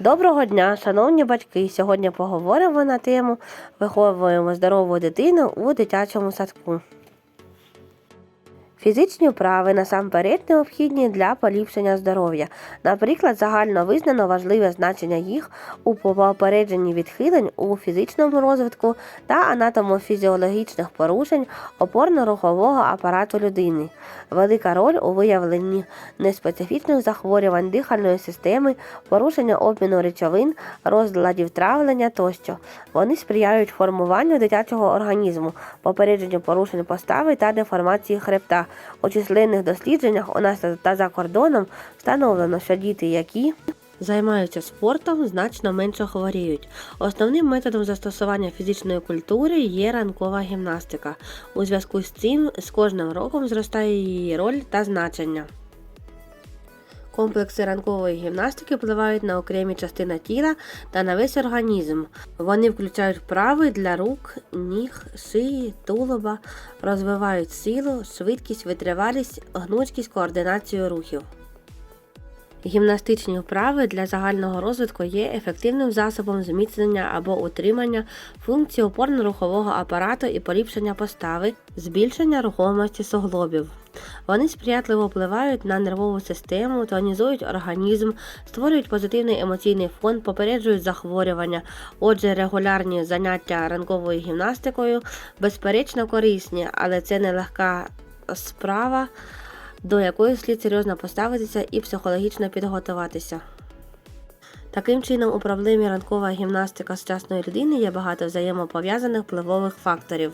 Доброго дня, шановні батьки! Сьогодні поговоримо на тему Виховуємо здорову дитину у дитячому садку. Фізичні вправи насамперед необхідні для поліпшення здоров'я. Наприклад, загально визнано важливе значення їх у попередженні відхилень у фізичному розвитку та анатомофізіологічних порушень опорно-рухового апарату людини. Велика роль у виявленні неспецифічних захворювань дихальної системи, порушення обміну речовин, розладів травлення тощо. Вони сприяють формуванню дитячого організму, попередженню порушень постави та деформації хребта. У численних дослідженнях у нас та за кордоном встановлено, що діти, які займаються спортом, значно менше хворіють. Основним методом застосування фізичної культури є ранкова гімнастика. У зв'язку з цим з кожним роком зростає її роль та значення. Комплекси ранкової гімнастики впливають на окремі частини тіла та на весь організм. Вони включають вправи для рук, ніг, шиї, тулуба, розвивають силу, швидкість, витривалість, гнучкість, координацію рухів. Гімнастичні вправи для загального розвитку є ефективним засобом зміцнення або утримання функцій опорно-рухового апарату і поліпшення постави, збільшення рухомості суглобів. Вони сприятливо впливають на нервову систему, тонізують організм, створюють позитивний емоційний фон, попереджують захворювання. Отже, регулярні заняття ранковою гімнастикою безперечно корисні, але це не легка справа до якої слід серйозно поставитися і психологічно підготуватися. Таким чином, у проблемі ранкова гімнастика сучасної людини є багато взаємопов'язаних впливових факторів.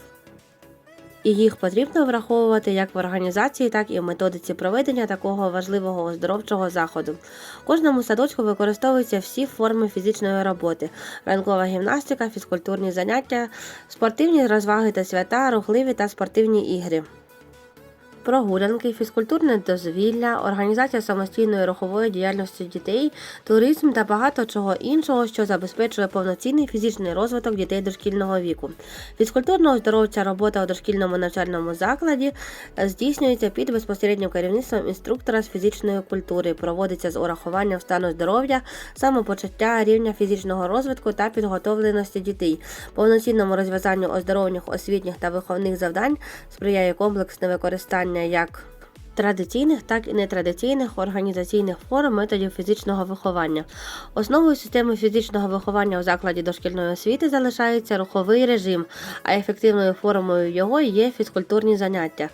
І їх потрібно враховувати як в організації, так і в методиці проведення такого важливого оздоровчого заходу. В кожному садочку використовуються всі форми фізичної роботи: ранкова гімнастика, фізкультурні заняття, спортивні розваги та свята, рухливі та спортивні ігри прогулянки, фізкультурне дозвілля, організація самостійної рухової діяльності дітей, туризм та багато чого іншого, що забезпечує повноцінний фізичний розвиток дітей дошкільного віку. Фізкультурно-оздоровча робота у дошкільному навчальному закладі здійснюється під безпосереднім керівництвом інструктора з фізичної культури, проводиться з урахуванням стану здоров'я, самопочуття, рівня фізичного розвитку та підготовленості дітей. Повноцінному розв'язанню оздоровних освітніх та виховних завдань сприяє комплексне використання як традиційних, так і нетрадиційних організаційних форм методів фізичного виховання. Основою системи фізичного виховання у закладі дошкільної освіти залишається руховий режим, а ефективною формою його є фізкультурні заняття.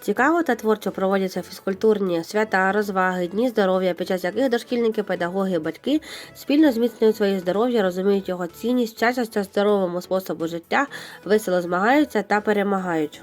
Цікаво та творчо проводяться фізкультурні свята, розваги, дні здоров'я, під час яких дошкільники, педагоги, батьки спільно зміцнюють своє здоров'я, розуміють його цінність, вчаться здоровому способу життя, весело змагаються та перемагають.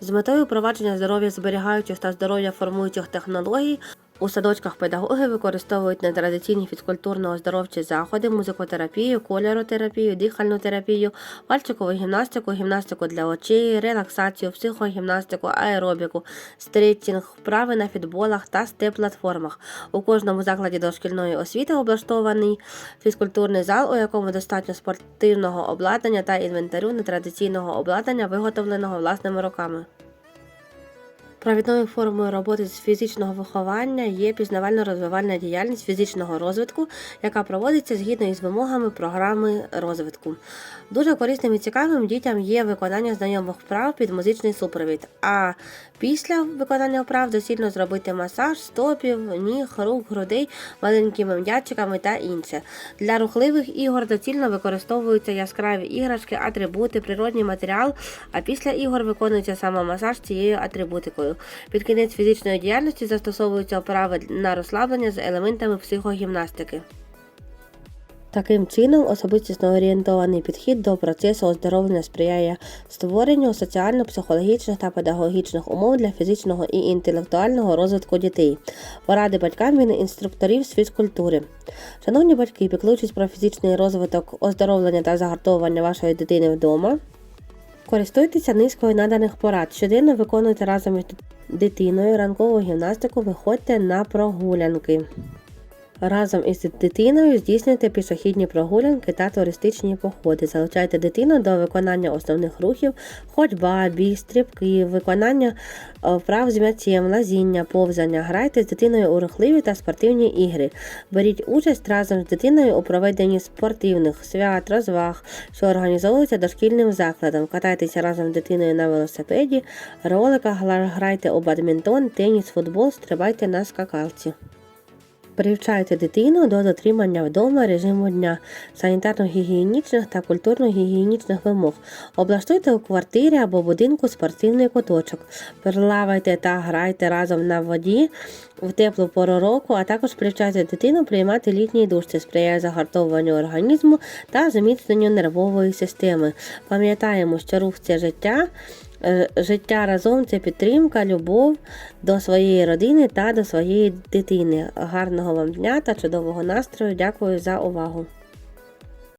З метою провадження здоров'я зберігаючих та здоров'я формуючих технологій у садочках педагоги використовують нетрадиційні фізкультурно-оздоровчі заходи, музикотерапію, кольоротерапію, дихальну терапію, пальчикову гімнастику, гімнастику для очей, релаксацію, психогімнастику, аеробіку, стретчинг, вправи на фітболах та степ-платформах. У кожному закладі дошкільної освіти облаштований фізкультурний зал, у якому достатньо спортивного обладнання та інвентарю нетрадиційного обладнання, виготовленого власними руками. Провідною формою роботи з фізичного виховання є пізнавально-розвивальна діяльність фізичного розвитку, яка проводиться згідно із вимогами програми розвитку. Дуже корисним і цікавим дітям є виконання знайомих вправ під музичний супровід. А після виконання вправ доцільно зробити масаж стопів, ніг, рук, грудей маленькими м'ячиками та інше. Для рухливих ігор доцільно використовуються яскраві іграшки, атрибути, природній матеріал, а після ігор виконується самомасаж цією атрибутикою. Під кінець фізичної діяльності застосовуються вправи на розслаблення з елементами психогімнастики. Таким чином, особистісно орієнтований підхід до процесу оздоровлення сприяє створенню соціально-психологічних та педагогічних умов для фізичного і інтелектуального розвитку дітей, поради батькам від інструкторів з фізкультури. Шановні батьки, піклуючись про фізичний розвиток, оздоровлення та загартовування вашої дитини вдома. Користуйтеся низкою наданих порад. Щоденно виконуйте разом із дитиною ранкову гімнастику, виходьте на прогулянки. Разом із дитиною здійснюйте пішохідні прогулянки та туристичні походи. Залучайте дитину до виконання основних рухів, ходьба, біг, стрибки, виконання е, вправ з м'ячем, лазіння, повзання. Грайте з дитиною у рухливі та спортивні ігри. Беріть участь разом з дитиною у проведенні спортивних свят, розваг, що організовуються дошкільним закладом. Катайтеся разом з дитиною на велосипеді, роликах, грайте у бадмінтон, теніс, футбол, стрибайте на скакалці. Привчайте дитину до дотримання вдома режиму дня, санітарно-гігієнічних та культурно-гігієнічних вимог. Облаштуйте у квартирі або будинку спортивний куточок. Плавайте та грайте разом на воді в теплу пору року, а також привчайте дитину приймати літній душ. Це сприяє загартовуванню організму та зміцненню нервової системи. Пам'ятаємо, що рух це життя. Е, Життя разом це підтримка, любов до своєї родини та до своєї дитини. Гарного вам дня та чудового настрою. Дякую за увагу.